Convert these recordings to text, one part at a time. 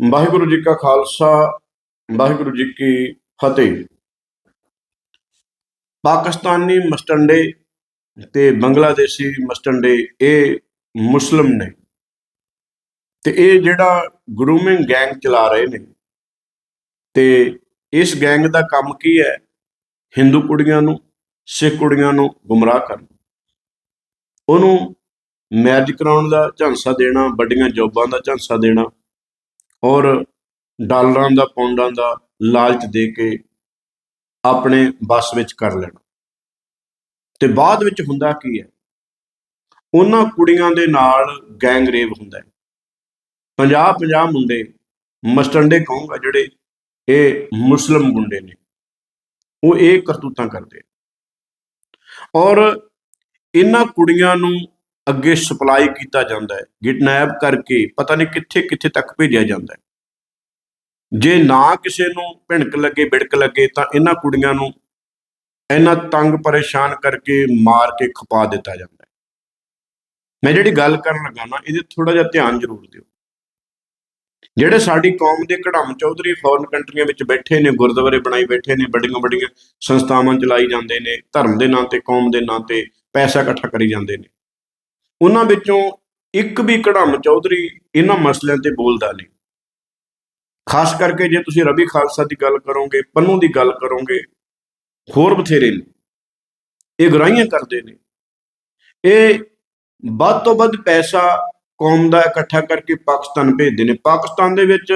ਵਾਹਿਗੁਰੂ ਜੀ ਕਾ ਖਾਲਸਾ, ਵਾਹਿਗੁਰੂ ਜੀ ਕੀ ਫਤਿਹ। ਪਾਕਿਸਤਾਨੀ ਮਸਟੰਡੇ ਤੇ ਬੰਗਲਾਦੇਸ਼ੀ ਮਸਟੰਡੇ ਇਹ ਮੁਸਲਮ ਨੇ। ਤੇ ਇਹ ਜਿਹੜਾ ਗਰੂਮਿੰਗ ਗੈਂਗ ਚਲਾ ਰਹੇ ਨੇ, ਤੇ ਇਸ ਗੈਂਗ ਦਾ ਕੰਮ ਕੀ ਹੈ? ਹਿੰਦੂ ਕੁੜੀਆਂ ਨੂੰ, ਸਿੱਖ ਕੁੜੀਆਂ ਨੂੰ ਗੁੰਮਰਾਹ ਕਰਨਾ। ਉਹਨੂੰ ਮੈਰਿਜ ਕਰਾਉਣ ਦਾ ਝਾਂਸਾ ਦੇਣਾ, ਵੱਡੀਆਂ ਜੌਬਾਂ ਦਾ ਝਾਂਸਾ ਦੇਣਾ ਔਰ ਡਾਲਰਾਂ ਦਾ, ਪੌਂਡਾਂ ਦਾ ਲਾਲਚ ਦੇ ਕੇ ਆਪਣੇ ਬਸ ਵਿੱਚ ਕਰ ਲੈਣਾ। ਤੇ ਬਾਅਦ ਵਿੱਚ ਹੁੰਦਾ ਕੀ ਹੈ? ਉਹਨਾਂ ਕੁੜੀਆਂ ਦੇ ਨਾਲ ਗੈਂਗ ਰੇਪ ਹੁੰਦਾ ਹੈ। 50 50 ਮੁੰਡੇ ਮਸਟੰਡੇ ਕਹੂੰਗਾ ਜਿਹੜੇ ਇਹ ਮੁਸਲਮ ਗੁੰਡੇ ਨੇ। ਉਹ ਇਹ ਕਰਤੂਤਾਂ ਕਰਦੇ ਔਰ ਇਹਨਾਂ ਕੁੜੀਆਂ ਨੂੰ ਅੱਗੇ ਸਪਲਾਈ ਕੀਤਾ ਜਾਂਦਾ ਹੈ ਕਿਡਨੈਪ ਕਰਕੇ ਪਤਾ ਨਹੀਂ ਕਿੱਥੇ ਕਿੱਥੇ ਤੱਕ ਭੇਜਿਆ ਜਾਂਦਾ ਹੈ। ਜੇ ਨਾ ਕਿਸੇ ਨੂੰ ਭਿਣਕ ਲੱਗੇ, ਬਿੜਕ ਲੱਗੇ, ਤਾਂ ਇਹਨਾਂ ਕੁੜੀਆਂ ਨੂੰ ਇਹਨਾਂ ਤੰਗ ਪਰੇਸ਼ਾਨ ਕਰਕੇ ਮਾਰ ਕੇ ਖਪਾ ਦਿੱਤਾ ਜਾਂਦਾ ਹੈ। ਮੈਂ ਜਿਹੜੀ ਗੱਲ ਕਰਨ ਲੱਗਾ ਨਾ, ਇਹਦੇ ਥੋੜਾ ਜਿਹਾ ਧਿਆਨ ਜ਼ਰੂਰ ਦਿਓ। ਜਿਹੜੇ ਸਾਡੀ ਕੌਮ ਦੇ ਕੜਮ ਚੌਧਰੀ ਫੋਰਨ ਕੰਟਰੀਆਂ ਵਿੱਚ ਬੈਠੇ ਨੇ, ਗੁਰਦੁਆਰੇ ਬਣਾਈ ਬੈਠੇ ਨੇ, ਵੱਡੀਆਂ ਵੱਡੀਆਂ ਸੰਸਥਾਵਾਂ ਚਲਾਈ ਜਾਂਦੇ ਨੇ, ਧਰਮ ਦੇ ਨਾਂ ਤੇ, ਕੌਮ ਦੇ ਨਾਂ ਤੇ ਪੈਸਾ ਇਕੱਠਾ ਕਰੀ ਜਾਂਦੇ ਨੇ ਉਹਨਾਂ ਵਿੱਚੋਂ ਇੱਕ ਵੀ ਕੜਮ ਚੌਧਰੀ ਇਹਨਾਂ ਮਸਲਿਆਂ ਤੇ ਬੋਲਦਾ ਨਹੀਂ। ਖਾਸ ਕਰਕੇ ਜੇ ਤੁਸੀਂ ਰਵੀ ਖਾਲਸਾ ਦੀ ਗੱਲ ਕਰੋਗੇ, ਪੰਨੂ ਦੀ ਗੱਲ ਕਰੋਗੇ, ਹੋਰ ਬਥੇਰੇ ਨੇ। ਇਹ ਗਰਾਈਆਂ ਕਰਦੇ ਨੇ। ਇਹ ਵੱਧ ਤੋਂ ਵੱਧ ਪੈਸਾ ਕੌਮ ਦਾ ਇਕੱਠਾ ਕਰਕੇ ਪਾਕਿਸਤਾਨ ਭੇਜਦੇ ਨੇ। ਪਾਕਿਸਤਾਨ ਦੇ ਵਿੱਚ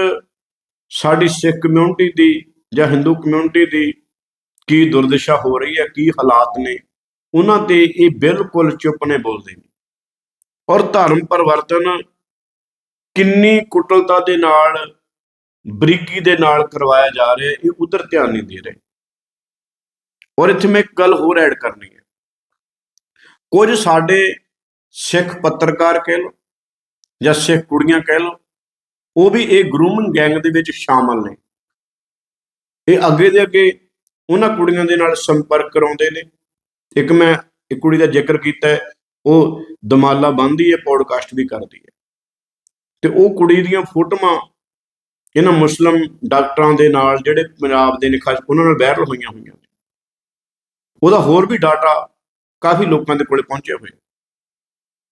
ਸਾਡੀ ਸਿੱਖ ਕਮਿਊਨਿਟੀ ਦੀ ਜਾਂ ਹਿੰਦੂ ਕਮਿਊਨਿਟੀ ਦੀ ਕੀ ਦੁਰਦਸ਼ਾ ਹੋ ਰਹੀ ਹੈ, ਕੀ ਹਾਲਾਤ ਨੇ, ਉਹਨਾਂ ਤੇ ਇਹ ਬਿਲਕੁਲ ਚੁੱਪ ਨੇ ਬੋਲਦੇ ਨੇ। ਔਰ ਧਰਮ ਪਰਿਵਰਤਨ ਕਿੰਨੀ ਕੁਟਲਤਾ ਦੇ ਨਾਲ, ਬਰੀਕੀ ਦੇ ਨਾਲ ਕਰਵਾਇਆ ਜਾ ਰਿਹਾ ਇਹ ਉਧਰ ਧਿਆਨ ਨਹੀਂ ਦੇ ਰਹੇ। ਔਰ ਇੱਥੇ ਮੈਂ ਇੱਕ ਗੱਲ ਹੋਰ ਐਡ ਕਰਨੀ ਹੈ। ਕੁਝ ਸਾਡੇ ਸਿੱਖ ਪੱਤਰਕਾਰ ਕਹਿ ਲਓ ਜਾਂ ਸਿੱਖ ਕੁੜੀਆਂ ਕਹਿ ਲਓ, ਉਹ ਵੀ ਇਹ ਗਰੂਮਿੰਗ ਗੈਂਗ ਦੇ ਵਿੱਚ ਸ਼ਾਮਲ ਨੇ। ਇਹ ਅੱਗੇ ਦੇ ਅੱਗੇ ਉਹਨਾਂ ਕੁੜੀਆਂ ਦੇ ਨਾਲ ਸੰਪਰਕ ਕਰਾਉਂਦੇ ਨੇ। ਇੱਕ ਮੈਂ, ਇੱਕ ਕੁੜੀ ਦਾ ਜ਼ਿਕਰ ਕੀਤਾ ਹੈ ਉਹ ਦਮਾਲਾ ਬੰਦੀ ਹੈ, ਪੋਡਕਾਸਟ ਵੀ ਕਰਦੀ ਹੈ। ਤੇ ਉਹ ਕੁੜੀ ਦੀਆਂ ਫੋਟੋਆਂ ਇਹਨਾਂ ਮੁਸਲਮ ਡਾਕਟਰਾਂ ਦੇ ਨਾਲ, ਜਿਹੜੇ ਪੰਜਾਬ ਦੇ ਨੇ, ਖਾਸ ਉਹਨਾਂ ਨਾਲ ਵਾਇਰਲ ਹੋਈਆਂ ਹੋਈਆਂ ਉਹਦਾ ਹੋਰ ਵੀ ਡਾਟਾ ਕਾਫੀ ਲੋਕਾਂ ਦੇ ਕੋਲੇ ਪਹੁੰਚਿਆ ਹੋਇਆ।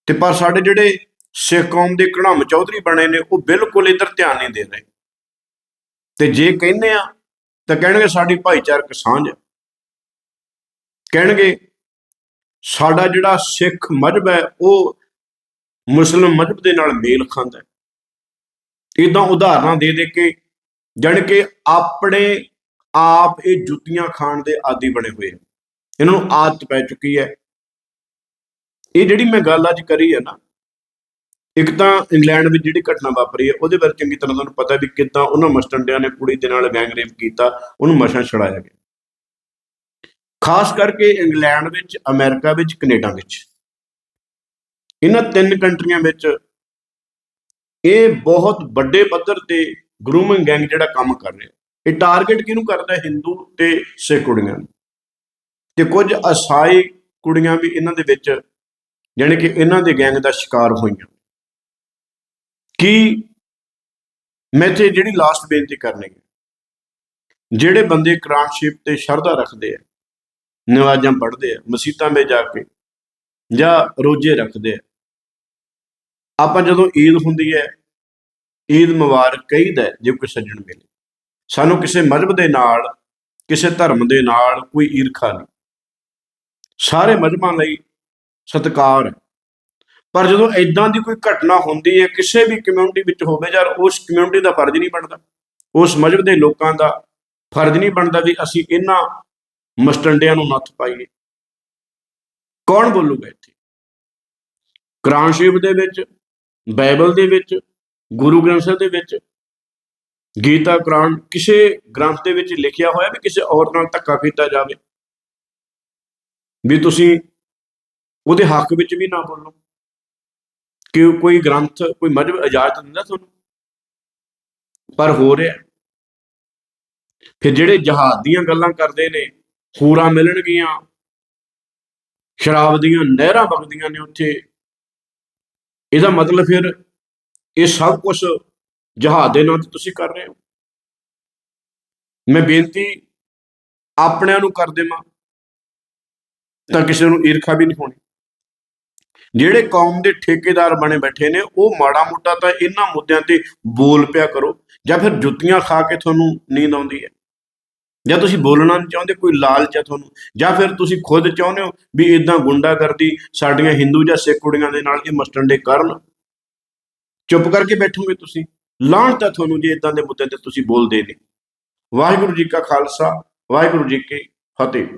ਤੇ ਪਰ ਸਾਡੇ ਜਿਹੜੇ ਸਿੱਖ ਕੌਮ ਦੇ ਕੜਮ ਚੌਧਰੀ ਬਣੇ ਨੇ, ਉਹ ਬਿਲਕੁਲ ਇਧਰ ਧਿਆਨ ਨਹੀਂ ਦੇ ਰਹੇ। ਤੇ ਜੇ ਕਹਿੰਦੇ ਆ, ਤਾਂ ਕਹਿਣਗੇ ਸਾਡੀ ਭਾਈਚਾਰਕ ਸਾਂਝ ਹੈ ਕਹਿਣਗੇ ਸਾਡਾ ਜਿਹੜਾ ਸਿੱਖ ਮਜਬ ਹੈ, ਉਹ ਮੁਸਲਮ ਮਜਬ ਦੇ ਨਾਲ ਮੇਲ ਖਾਂਦਾ ਹੈ। ਇਦਾਂ ਉਦਾਹਰਨਾਂ ਦੇ ਦੇ ਕੇ, ਜਾਣੀ ਕਿ ਆਪਣੇ ਆਪ ਇਹ ਜੁੱਤੀਆਂ ਖਾਣ ਦੇ ਆਦੀ ਬਣੇ ਹੋਏ ਆ ਇਹਨਾਂ ਨੂੰ ਆਦਤ ਪੈ ਚੁੱਕੀ ਹੈ। ਇਹ ਜਿਹੜੀ ਮੈਂ ਗੱਲ ਅੱਜ ਕਰੀ ਹੈ ਨਾ, ਇੱਕ ਤਾਂ ਇੰਗਲੈਂਡ ਵਿੱਚ ਜਿਹੜੀ ਘਟਨਾ ਵਾਪਰੀ ਹੈ, ਉਹਦੇ ਬਾਰੇ ਚੰਗੀ ਤਰ੍ਹਾਂ ਤੁਹਾਨੂੰ ਪਤਾ ਵੀ ਕਿੱਦਾਂ ਉਹਨਾਂ ਮਸਟੰਡਿਆਂ ਨੇ ਕੁੜੀ ਦੇ ਨਾਲ ਗੈਂਗਰੇਪ ਕੀਤਾ, ਉਹਨੂੰ ਮਸ਼ਾਂ ਛੜਾਇਆ ਗਿਆ। ਖਾਸ ਕਰਕੇ ਇੰਗਲੈਂਡ ਵਿੱਚ, ਅਮਰੀਕਾ ਵਿੱਚ, ਕੈਨੇਡਾ ਵਿੱਚ। ਇਹਨਾਂ ਤਿੰਨ ਕੰਟਰੀਆਂ ਵਿੱਚ ਇਹ ਬਹੁਤ ਵੱਡੇ ਪੱਧਰ ਤੇ ਗਰੂਮਿੰਗ ਗੈਂਗ ਜਿਹੜਾ ਕੰਮ ਕਰ ਰਿਹਾ। ਇਹ ਟਾਰਗੇਟ ਕਿਹਨੂੰ ਕਰਦਾ ਹਿੰਦੂ ਤੇ ਸਿੱਖ ਕੁੜੀਆਂ ਨੂੰ। ਤੇ ਕੁਝ ਅਸਾਈ ਕੁੜੀਆਂ ਵੀ ਇਹਨਾਂ ਦੇ ਵਿੱਚ ਯਾਨੀ ਕਿ ਇਹਨਾਂ ਦੇ ਗੈਂਗ ਦਾ ਸ਼ਿਕਾਰ ਹੋਈਆਂ। ਕੀ ਮੈਂ ਤੇ ਜਿਹੜੀ ਲਾਸਟ ਬੇਨਤੀ ਕਰਨੀ ਹੈ, ਜਿਹੜੇ ਬੰਦੇ ਕੁਰਾਨ ਸ਼ਰੀਫ ਤੇ ਸ਼ਰਧਾ ਰੱਖਦੇ ਆ ਨਵਾਜ਼ਾਂ ਪੜ੍ਹਦੇ ਆ, ਮਸੀਤਾਂ ਵਿੱਚ ਜਾ ਕੇ ਜਾਂ ਰੋਜ਼ੇ ਰੱਖਦੇ ਆ। ਆਪਾਂ ਜਦੋਂ ਈਦ ਹੁੰਦੀ ਹੈ, ਈਦ ਮੁਬਾਰਕ ਕਹੀਦਾ ਜੇ ਕੋਈ ਸੱਜਣ ਮਿਲੇ। ਸਾਨੂੰ ਕਿਸੇ ਮਜ਼ਹਬ ਦੇ ਨਾਲ, ਕਿਸੇ ਧਰਮ ਦੇ ਨਾਲ ਕੋਈ ਈਰਖਾ ਨਹੀਂ। ਸਾਰੇ ਮਜ਼ਹਬਾਂ ਲਈ ਸਤਿਕਾਰ ਹੈ। ਪਰ ਜਦੋਂ ਐਦਾਂ ਦੀ ਕੋਈ ਘਟਨਾ ਹੁੰਦੀ ਹੈ, ਕਿਸੇ ਵੀ ਕਮਿਊਨਿਟੀ ਵਿੱਚ ਹੋਵੇ ਯਾਰ ਉਸ ਕਮਿਊਨਿਟੀ ਦਾ ਫਰਜ਼ ਨਹੀਂ ਬਣਦਾ, ਉਸ ਮਜ਼ਹਬ ਦੇ ਲੋਕਾਂ ਦਾ ਫਰਜ਼ ਨਹੀਂ ਬਣਦਾ ਵੀ ਅਸੀਂ ਇਹਨਾਂ ਮਸਟੰਡਿਆਂ ਨੂੰ ਨੱਥ ਪਾਈਏ। ਕੌਣ ਬੋਲੂਗਾ ਇੱਥੇ? ਕੁਰਾਨ ਸ਼ਰੀਫ ਦੇ ਵਿੱਚ, ਬਾਈਬਲ ਦੇ ਵਿੱਚ, ਗੁਰੂ ਗ੍ਰੰਥ ਸਾਹਿਬ ਦੇ ਵਿੱਚ, ਗੀਤਾ, ਕੁਰਾਨ ਕਿਸੇ ਗ੍ਰੰਥ ਦੇ ਵਿੱਚ ਲਿਖਿਆ ਹੋਇਆ ਵੀ ਕਿਸੇ ਔਰਤ ਨਾਲ ਧੱਕਾ ਕੀਤਾ ਜਾਵੇ। ਵੀ ਤੁਸੀਂ ਉਹਦੇ ਹੱਕ ਵਿੱਚ ਵੀ ਨਾ ਬੋਲੋ। ਕਿ ਕੋਈ ਗ੍ਰੰਥ, ਕੋਈ ਮਜਬ ਇਜਾਜ਼ਤ ਦਿੰਦਾ ਤੁਹਾਨੂੰ। ਪਰ ਹੋ ਰਿਹਾ। ਫਿਰ ਜਿਹੜੇ ਜਹਾਦ ਦੀਆਂ ਗੱਲਾਂ ਕਰਦੇ ਨੇ ਹੂਰਾਂ ਮਿਲਣਗੀਆਂ। ਸ਼ਰਾਬ ਦੀਆਂ ਨਹਿਰਾਂ ਵਗਦੀਆਂ ਨੇ ਉੱਥੇ। ਇਹਦਾ ਮਤਲਬ ਫਿਰ ਇਹ ਸਭ ਕੁਝ ਜਹਾਦ ਦੇ ਨਾਂ ਤੇ ਤੁਸੀਂ ਕਰ ਰਹੇ ਹੋ। ਮੈਂ ਬੇਨਤੀ ਆਪਣਿਆਂ ਨੂੰ ਕਰ ਦੇਵਾਂ, ਤਾਂ ਕਿਸੇ ਨੂੰ ਈਰਖਾ ਵੀ ਨਹੀਂ ਹੋਣੀ। ਜਿਹੜੇ ਕੌਮ ਦੇ ਠੇਕੇਦਾਰ ਬਣੇ ਬੈਠੇ ਨੇ, ਉਹ ਮਾੜਾ ਮੋਟਾ ਤਾਂ ਇਹਨਾਂ ਮੁੱਦਿਆਂ ਤੇ ਬੋਲ ਪਿਆ ਕਰੋ, ਜਾਂ ਫਿਰ ਜੁੱਤੀਆਂ ਖਾ ਕੇ ਤੁਹਾਨੂੰ ਨੀਂਦ ਆਉਂਦੀ ਹੈ। ਜਾਂ ਤੁਸੀਂ ਬੋਲਣਾ ਨਹੀਂ ਚਾਹੁੰਦੇ, ਕੋਈ ਲਾਲਚ ਹੈ ਤੁਹਾਨੂੰ, ਜਾਂ ਫਿਰ ਤੁਸੀਂ ਖੁਦ ਚਾਹੁੰਦੇ ਹੋ ਵੀ ਇਦਾਂ ਗੁੰਡਾਗਰਦੀ ਸਾਡੀਆਂ ਹਿੰਦੂ ਜਾਂ ਸਿੱਖ ਕੁੜੀਆਂ ਦੇ ਨਾਲ ਇਹ ਮਸਟੰਡੇ ਕਰਨ? ਚੁੱਪ ਕਰਕੇ ਬੈਠੋਗੇ ਤੁਸੀਂ? ਲਾਹਣਤ ਹੈ ਤੁਹਾਨੂੰ ਜੇ ਇਦਾਂ ਦੇ ਮੁੱਦੇ ਤੇ ਤੁਸੀਂ ਬੋਲਦੇ ਨੇ। ਵਾਹਿਗੁਰੂ ਜੀ ਕਾ ਖਾਲਸਾ, ਵਾਹਿਗੁਰੂ ਜੀ ਕੀ ਫਤਿਹ।